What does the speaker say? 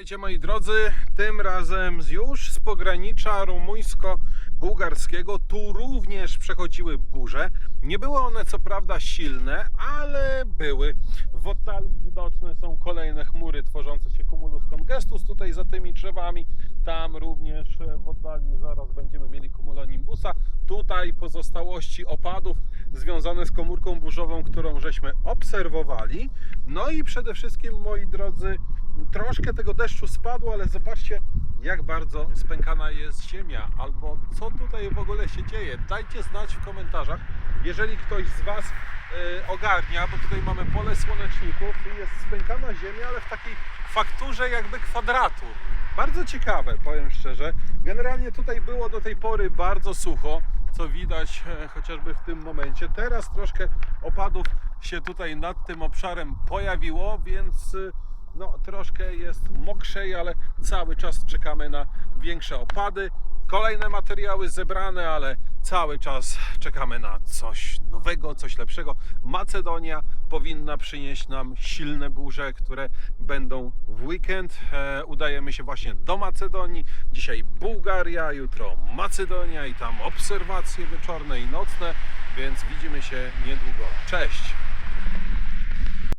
Witajcie moi drodzy, tym razem już z pogranicza rumuńsko-bułgarskiego. Tu również przechodziły burze. Nie były one co prawda silne, ale były. W oddali widoczne są kolejne chmury tworzące się cumulus congestus tutaj za tymi drzewami. Tam również e, w oddali zaraz będziemy mieli cumulonimbusa. Tutaj pozostałości opadów związane z komórką burzową, którą żeśmy obserwowali. No i przede wszystkim moi drodzy, troszkę tego deszczu spadło, ale zobaczcie, jak bardzo spękana jest ziemia, albo co tutaj w ogóle się dzieje. Dajcie znać w komentarzach, jeżeli ktoś z Was y, ogarnia, bo tutaj mamy pole słoneczników i jest spękana ziemia, ale w takiej fakturze jakby kwadratu. Bardzo ciekawe, powiem szczerze. Generalnie tutaj było do tej pory bardzo sucho, co widać e, chociażby w tym momencie. Teraz troszkę opadów się tutaj nad tym obszarem pojawiło, więc y, no, troszkę jest mokrzej, ale cały czas czekamy na większe opady. Kolejne materiały zebrane, ale cały czas czekamy na coś nowego, coś lepszego. Macedonia powinna przynieść nam silne burze, które będą w weekend. E, udajemy się właśnie do Macedonii. Dzisiaj Bułgaria, jutro Macedonia i tam obserwacje wieczorne i nocne, więc widzimy się niedługo. Cześć!